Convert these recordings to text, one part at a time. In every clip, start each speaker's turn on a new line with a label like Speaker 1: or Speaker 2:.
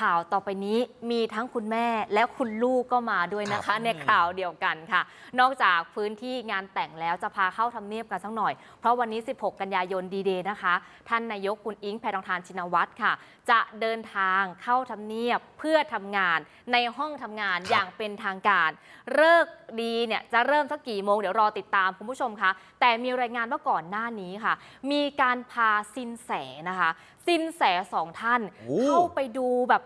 Speaker 1: ข่าวต่อไปนี้มีทั้งคุณแม่และคุณลูกก็มาด้วยนะคะ ในข่าวเดียวกันค่ะ นอกจากพื้นที่งานแต่งแล้วจะพาเข้าทำเนียบกันสักหน่อย เพราะวันนี้ 16 กันยายนดีเดย์นะคะ ท่านนายกคุณอิงแพทองทานชินวัตรค่ะ จะเดินทางเข้าทำเนียบเพื่อทำงานในห้องทำงานอย่างเป็นทางการเลิกษ์ดีเนี่ยจะเริ่มสักกี่โมงเดี๋ยวรอติดตามคุณผู้ชมคะแต่มีรายงานว่าก่อนหน้านี้ค่ะ มีการพาซินแสนะคะ ซินแสสองท่าน
Speaker 2: โอ้
Speaker 1: เข้าไปดูแบบ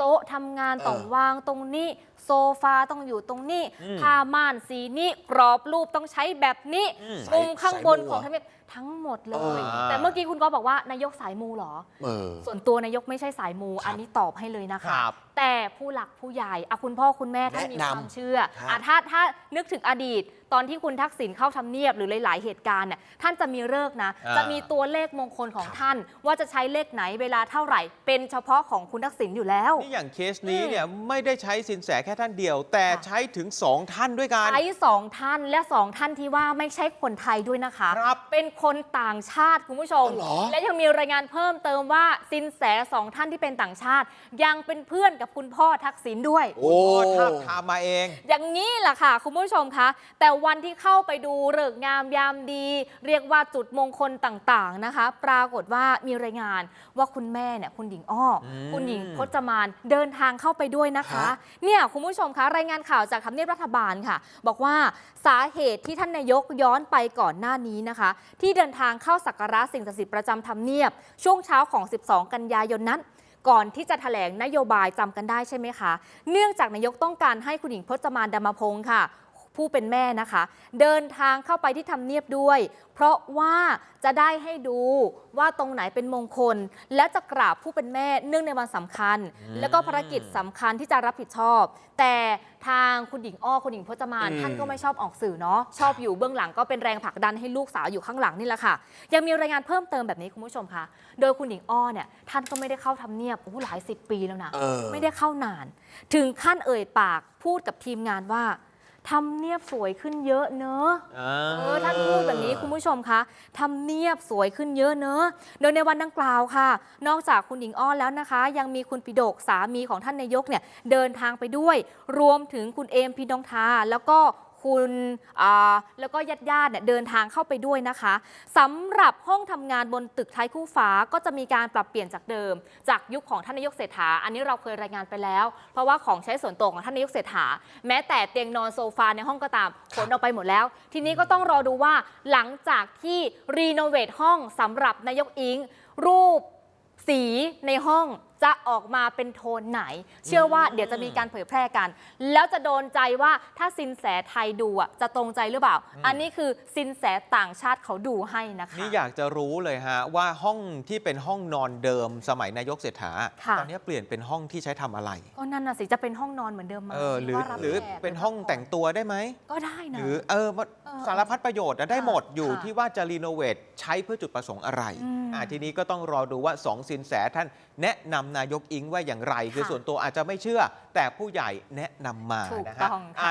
Speaker 1: โต๊ะทำงาน
Speaker 2: เออ
Speaker 1: ต้องวางตรงนี้ โซฟาต้องอยู่ตรงนี้
Speaker 2: อืม
Speaker 1: ผ้าม่านสีนี้กรอบรูปต้องใช้แบบนี้
Speaker 2: อืม
Speaker 1: มุมข้างบน
Speaker 2: สายมู
Speaker 1: ของทำเนียบ ทั้งหมดเล
Speaker 2: เอยอ
Speaker 1: แต่เมื่อกี้คุณก็บอกว่านายกสายมูเหรอ
Speaker 2: เออ
Speaker 1: ส่วนตัวนายกไม่ใช่สายมู
Speaker 2: ครับ
Speaker 1: อันนี้ตอบให้เลยนะคะ
Speaker 2: ครับ
Speaker 1: แต่ผู้หลักผู้ใหญ่อะคุณพ่อคุณแม่ท่านมี
Speaker 2: แนะนำ
Speaker 1: ความเชื่อ
Speaker 2: ครับ
Speaker 1: อะถ้าถ้านึกถึงอดีต ตอนที่คุณทักษิณเข้าทำเนียบหรือหลาย ๆ เหตุการณ์เนี่ยท่านจะมีเลิกษ์นะ
Speaker 2: อ่า
Speaker 1: จะมีตัวเลขมงคลของท่าน ว่าจะใช้เลขไหนเวลาเท่าไหร่ เป็นเฉพาะของคุณทักษิณอยู่แล้ว
Speaker 2: นี่อย่างเคสนี้
Speaker 1: อืม
Speaker 2: เนี่ยไม่ได้ใช้สินแสแค่ท่านเดียว แต่
Speaker 1: ค่ะ
Speaker 2: ใช้ถึง2ท่านด้วยกัน
Speaker 1: ใช้สองท่านและสองท่านที่ว่าไม่ใช่คนไทยด้วยนะคะ
Speaker 2: ครับ
Speaker 1: เป็นคนต่างชาติคุณผู้ชม
Speaker 2: อ๋อเหรอ
Speaker 1: และยังมีรายงานเพิ่มเติมว่าสินแสสองท่านที่เป็นต่างชาติ ยังเป็นเพื่อนกับคุณพ่อทักษิณด้วย
Speaker 2: โอ้ทาบทามมาเอง
Speaker 1: อย่างนี้แหละค่ะ คุณผู้ชมคะแต่วันที่เข้าไปดูเริกษ์งามยามดี เรียกว่าจุดมงคลต่างๆนะคะ ปรากฏว่ามีรายงานว่าคุณแม่เนี่ยคุณหญิงอ้ออ
Speaker 2: ม
Speaker 1: คุณหญิงพจมานเดินทางเข้าไปด้วยนะคะ
Speaker 2: ฮะ
Speaker 1: เนี่ยคุณผู้ชมคะรายงานข่าวจากทำเนียบรัฐบาลค่ะ บอกว่าสาเหตุที่ท่านนายกย้อนไปก่อนหน้านี้นะคะ ที่เดินทางเข้าสักการะสิ่งศักดิ์สิทธิ์ประจำทำเนียบ ช่วงเช้าของ 12 กันยายนนั้นก่อนที่จะแถลงนโยบายจำกันได้ใช่ไหมคะ เนื่องจากนายกต้องการให้คุณหญิงพจมานดมพงศ์ค่ะ ผู้เป็นแม่นะคะ เดินทางเข้าไปที่ทำเนียบด้วย เพราะว่าจะได้ให้ดูว่าตรงไหนเป็นมงคล และจะกราบผู้เป็นแม่เนื่องในวันสำคัญ
Speaker 2: อืม
Speaker 1: แล้วก็ภารกิจสำคัญที่จะรับผิดชอบ แต่ทางคุณหญิงอ้อคุณหญิงพจมาน
Speaker 2: อืม
Speaker 1: ท่านก็ไม่ชอบออกสื่อเนาะชอบอยู่เบื้องหลังก็เป็นแรงผลักดันให้ลูกสาวอยู่ข้างหลังนี่แหละค่ะ ยังมีรายงานเพิ่มเติมแบบนี้คุณผู้ชมคะโดยคุณหญิงอ้อเนี่ยท่านก็ไม่ได้เข้าทำเนียบโอ้โหหลายสิบปีแล้วนะ
Speaker 2: เออ
Speaker 1: ไม่ได้เข้านาน ถึงขั้นเอ่ยปากพูดกับทีมงานว่า ทำเนียบสวยขึ้นเยอะเนอะ
Speaker 2: อ่า
Speaker 1: เออท่านพูดแบบนี้คุณผู้ชมคะทำเนียบสวยขึ้นเยอะเนอะโดยในวันดังกล่าวค่ะ นอกจากคุณหญิงอ้อนแล้วนะคะ ยังมีคุณปิดกสามีของท่านนายกเนี่ยเดินทางไปด้วย รวมถึงคุณเอมพินองทาแล้วก็ คุณแล้วก็ญาติญาติเนี่ยเดินทางเข้าไปด้วยนะคะสำหรับห้องทำงานบนตึกไทยคู่ฟ้าก็จะมีการปรับเปลี่ยนจากเดิม จากยุคของท่านนายกเศรษฐา อันนี้เราเคยรายงานไปแล้ว เพราะว่าของใช้ส่วนตัวของท่านนายกเศรษฐา แม้แต่เตียงนอนโซฟาในห้องก็ตามขนออกไปหมดแล้ว ทีนี้ก็ต้องรอดูว่าหลังจากที่รีโนเวทห้องสำหรับนายกอิงรูปสีในห้อง จะออกมาเป็นโทนไหน เชื่อว่าเดี๋ยวจะมีการเผยแพร่กัน แล้วจะโดนใจว่าถ้าสินแสไทยดูอะจะตรงใจหรือเปล่า อันนี้คือสินแสต่างชาติเขาดูให้นะคะ
Speaker 2: นี่อยากจะรู้เลยฮะว่าห้องที่เป็นห้องนอนเดิมสมัยนายกเศรษฐา
Speaker 1: ค่ะ
Speaker 2: ตอนนี้เปลี่ยนเป็นห้องที่ใช้ทำอะไร
Speaker 1: ก็นั่นน่ะสิจะเป็นห้องนอนเหมือนเดิมไหม
Speaker 2: เออหรือ
Speaker 1: ว่าบ
Speaker 2: หรือ
Speaker 1: แขก
Speaker 2: เป็นห้องแต่งตัวได้ไหม
Speaker 1: ก็ได้นะ
Speaker 2: หรือเออมัน
Speaker 1: เออ
Speaker 2: สารพัดประโยชน์นะได้หมดอยู่
Speaker 1: ค่ะ
Speaker 2: ที่ว่าจะรีโนเวทใช้เพื่อจุดประสงค์อะไร
Speaker 1: อืม
Speaker 2: อ่าทีนี้ก็ต้องรอดูว่าสองสินแสท่านแนะนำนายกอิงว่าอย่างไร คือ
Speaker 1: ค่ะ
Speaker 2: ส่วนตัวอาจจะไม่เชื่อ แต่ผู้ใหญ่แนะนำมา
Speaker 1: ถูก
Speaker 2: นะ
Speaker 1: ต้
Speaker 2: ฮะ
Speaker 1: องค่ะ
Speaker 2: อ่า